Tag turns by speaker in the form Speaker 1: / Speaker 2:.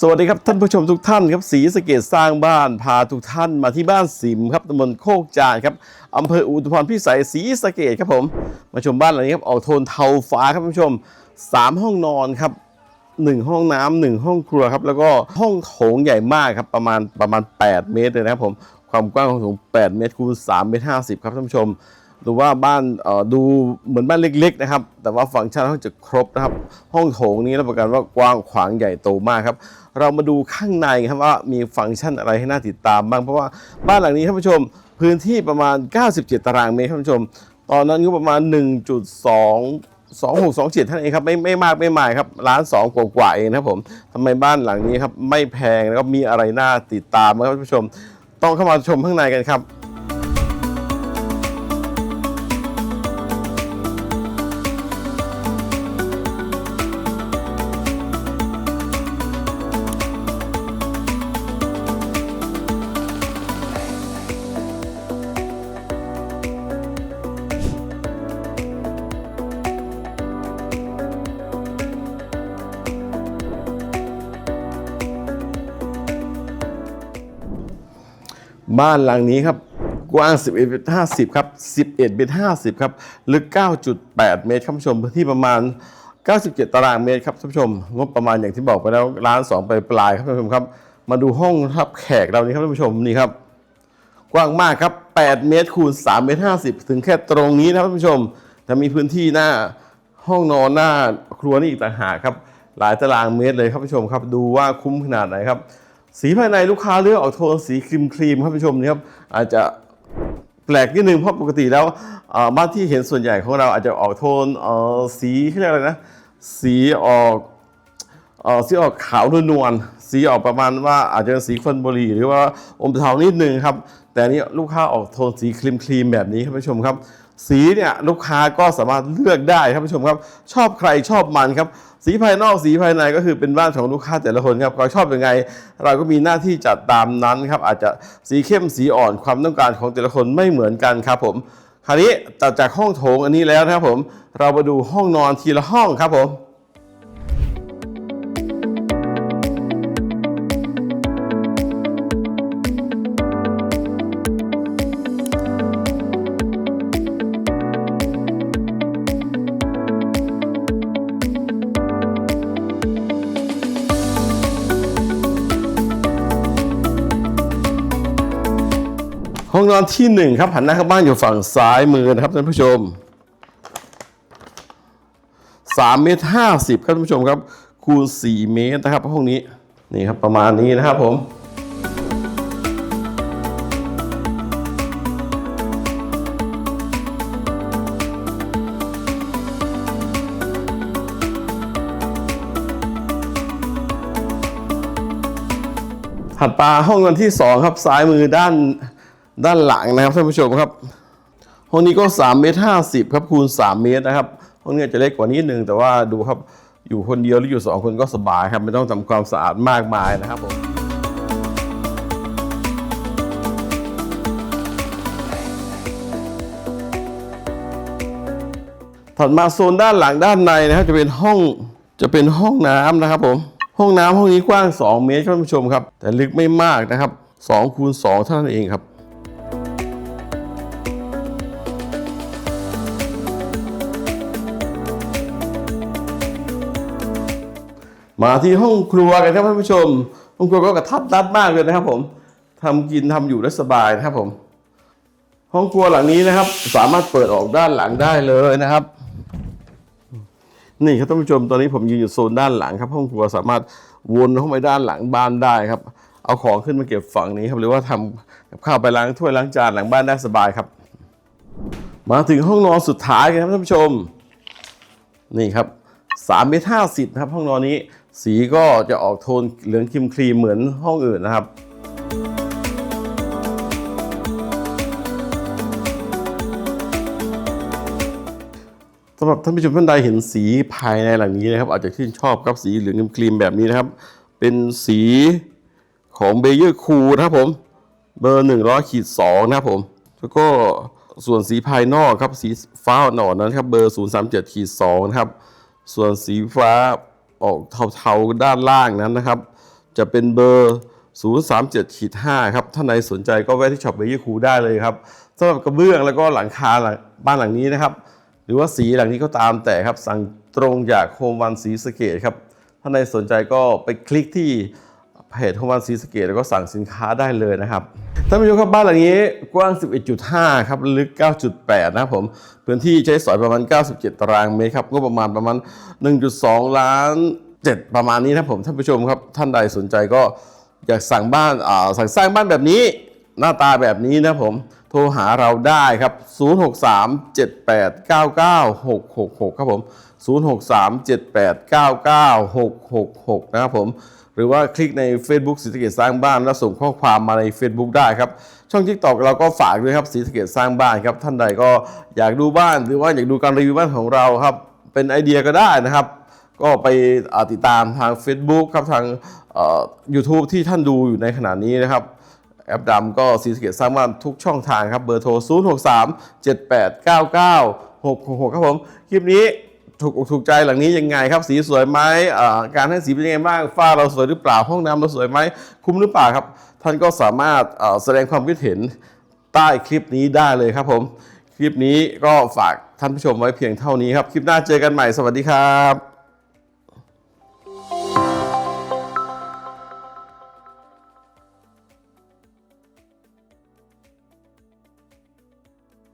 Speaker 1: สวัสดีครับท่านผู้ชมทุกท่านครับสีสะเกตสร้างบ้านพาทุกท่านมาที่บ้านสิมครับตำบลโคกจานครับอำเภออุทุพรพิสัยศรีสะเกตครับผม มาชมบ้านหลังนี้ครับออกโทนเทาฟ้าครับท่านผู้ชมสามห้องนอนครับหนึ่งห้องน้ำหนึ่งห้องครัวครับ แล้วก็ห้องโถงใหญ่มากครับประมาณประมาณ 8 เมตรเลยนะครับผมความกว้างของโถง8 เมตรคูณ3เมตร50 ครับท่านผู้ชม ดูว่าบ้านดูเหมือนบ้านเล็กๆนะครับ แต่ว่าฟังก์ชันค่องจะครบนะครับ ห้องโถงนี้รับประกันว่ากว้างขวางใหญ่โตมากครับ เรามาดูข้างในครับว่ามีฟังก์ชันอะไรให้น่าติดตามบ้าง เพราะว่าบ้านหลังนี้ท่านผู้ชม พื้นที่ประมาณ 97 ตารางเมตรท่านผู้ชม ตอนนั้นก็ประมาณ 1.2 2627ท่านเองครับไม่ไม่มากไม่มายครับล้านสองกว่าๆเองนะครับผมทำไมบ้านหลังนี้ครับไม่แพงแล้วก็มีอะไรน่าติดตามครับท่านผู้ชม ต้องเข้ามาชมข้างในกันครับ บ้านหลังนี้ครับกว้าง 11เมตร50 ครับ 11เมตร50 ครับ ลึก 9.8 เมตรครับท่านผู้ชมพื้นที่ประมาณ 97 ตารางเมตรครับท่านผู้ชม งบประมาณอย่างที่บอกไปแล้วล้านสองไปปลายครับท่านผู้ชมครับ มาดูห้องรับแขกเรานี้ครับท่านผู้ชมนี่ครับ กว้างมากครับ 8 เมตรคูณ3เมตร50 ถึงแค่ตรงนี้นะครับท่านผู้ชมแต่มีพื้นที่หน้าห้องนอนหน้าครัวนี่อีกต่างหากครับ หลายตารางเมตรเลยครับผู้ชมครับ ดูว่าคุ้มขนาดไหนครับ สีภายในลูกค้าเลือกออกโทนสีครีมครีมครับผู้ชมนี่ครับอาจจะแปลกนิดนึงเพราะปกติแล้วบ้านที่เห็นส่วนใหญ่ของเราอาจจะออกโทนสีเขาเรียกอะไรนะสีออกออสีออกขาวนวลๆสีออกประมาณว่าอาจจะเป็นสีควันบุหรี่หรือว่าอมเทานิดนึงครับแต่อันนี้ลูกค้าออกโทนสีครีมครีมแบบนี้ครับผู้ชมครับ สีเนี่ยลูกค้าก็สามารถเลือกได้ครับผู้ชมครับชอบใครชอบมันครับสีภายนอกสีภายในก็คือเป็นบ้านของลูกค้าแต่ละคนครับเขาชอบยังไง เราก็มีหน้าที่จัดตามนั้นครับอาจจะสีเข้มสีอ่อนความต้องการของแต่ละคนไม่เหมือนกันครับผมคราวนี้ตัดจากห้องโถงอันนี้แล้วนะครับผมเรามาดูห้องนอนทีละห้องครับผม ห้องนอนที่หนึ่งครับหันหน้าเข้าบ้านอยู่ฝั่งซ้ายมือนะครับท่านผู้ชมสามเมตรห้าสิบครับท่านผู้ชมครับ คูณสี่เมตรนะครับห้องนี้นี่ครับประมาณนี้นะครับผมถัดมาห้องนอนที่สองครับซ้ายมือด้าน ด้านหลังนะครับท่านผู้ชมครับ ห้องนี้ก็3เมตร50ครับคูณ 3 เมตรนะครับ ห้องนี้จะเล็กกว่านี้หนึ่งแต่ว่าดูครับอยู่คนเดียวหรืออยู่สองคนก็สบายครับ ไม่ต้องทำความสะอาดมากมายนะครับผมถัดมาโซนด้านหลังด้านในนะครับจะเป็นห้องจะเป็นห้องน้ำนะครับผมห้องน้ำห้องนี้กว้าง 2 เมตรท่านผู้ชมครับ แต่ลึกไม่มากนะครับ2คูณ2เท่านั้นเองครับ มาที่ห้องครัวกันครับท่านผู้ชม ห้องครัวก็กระทัดรัดมากเลยนะครับ ผมทำกินทำอยู่ได้สบายนะครับผม ห้องครัวหลังนี้นะครับ สามารถเปิดออกด้านหลังได้เลยนะครับ นี่ครับท่านผู้ชมตอนนี้ผมยืนอยู่โซนด้านหลังครับ ห้องครัวสามารถวนเข้าไปด้านหลังบ้านได้ครับ เอาของขึ้นมาเก็บฝั่งนี้ครับหรือว่าทำกับข้าวไปล้างถ้วยล้างจานหลังบ้านได้สบายครับ มาถึงห้องนอนสุดท้ายกันครับท่านผู้ชม นี่ครับ3เมตรห้าสิบครับห้องนอนนี้ สีก็จะออกโทนเหลืองครีมครีมเหมือนห้องอื่นนะครับ สำหรับท่านผู้ชมท่านใดเห็นสีภายในหลังนี้นะครับ อาจจะชื่นชอบครับสีเหลืองครีมแบบนี้นะครับ เป็นสีของเบเยอร์คูนะครับผม เบอร์หนึ่งร้อยขีดสองนะครับผม แล้วก็ส่วนสีภายนอกครับสีฟ้าอ่อนนั้นครับเบอร์ศูนย์สามเจ็ดขีดสองนะครับ ส่วนสีฟ้า ออกเทาๆด้านล่างนั้นนะครับ จะเป็นเบอร์ 037ขีด5ครับท่านใดสนใจก็แวะที่ช็อปเบย์คูได้เลยครับสำหรับกระเบื้องแล้วก็หลังคาหลังบ้านหลังนี้นะครับ หรือว่าสีหลังนี้ก็ตามแต่ครับ สั่งตรงจากโฮมวันสีสเกตครับท่านใดสนใจก็ไปคลิกที่ เพจโฮมวันสีสะเกตแล้วก็สั่งสินค้าได้เลยนะครับท่านผู้ชมครับบ้านหลังนี้กว้าง 11.5 ครับลึก 9.8 นะครับผมพื้นที่ใช้สอยประมาณ 97 ตารางเมตรครับก็ประมาณประมาณ 1.2 ล้าน 7 ประมาณนี้นะผมท่านผู้ชมครับท่านใดสนใจก็อยากสั่งบ้านอ่าสั่งสร้างบ้านแบบนี้ หน้าตาแบบนี้นะผมโทรหาเราได้ครับ 063-7899-666 ครับผม 063-7899-666 นะครับผม หรือว่าคลิกใน Facebook ศรีสะเกดสร้างบ้าน แล้วส่งข้อความมาใน Facebook ได้ครับ ช่อง TikTok เราก็ฝากด้วยครับศรีสะเกดสร้างบ้านครับท่านใดก็อยากดูบ้าน หรือว่าอยากดูการรีวิวบ้านของเราครับเป็นไอเดียก็ได้นะครับ ก็ไปติดตามทาง Facebook ครับทางเอ่อ YouTube ที่ท่านดูอยู่ในขณะนี้นะครับแอปดำก็ซีสเกตสร้างบ้านทุกช่องทางครับเบอร์โทร 0 6 3 7 8 9 9 6 6 6 ครับผม คลิปนี้ ถูกอกถูกใจหลังนี้ยังไงครับ สีสวยไหมการให้สีเป็นยังไงบ้างฝ้าเราสวยหรือเปล่าห้องน้ำเราสวยไหมคุ้มหรือเปล่าครับ ท่านก็สามารถแสดงความคิดเห็นใต้คลิปนี้ได้เลยครับผมคลิปนี้ก็ฝากท่านผู้ชมไว้เพียงเท่านี้ครับ คลิปหน้าเจอกันใหม่สวัสดีครับ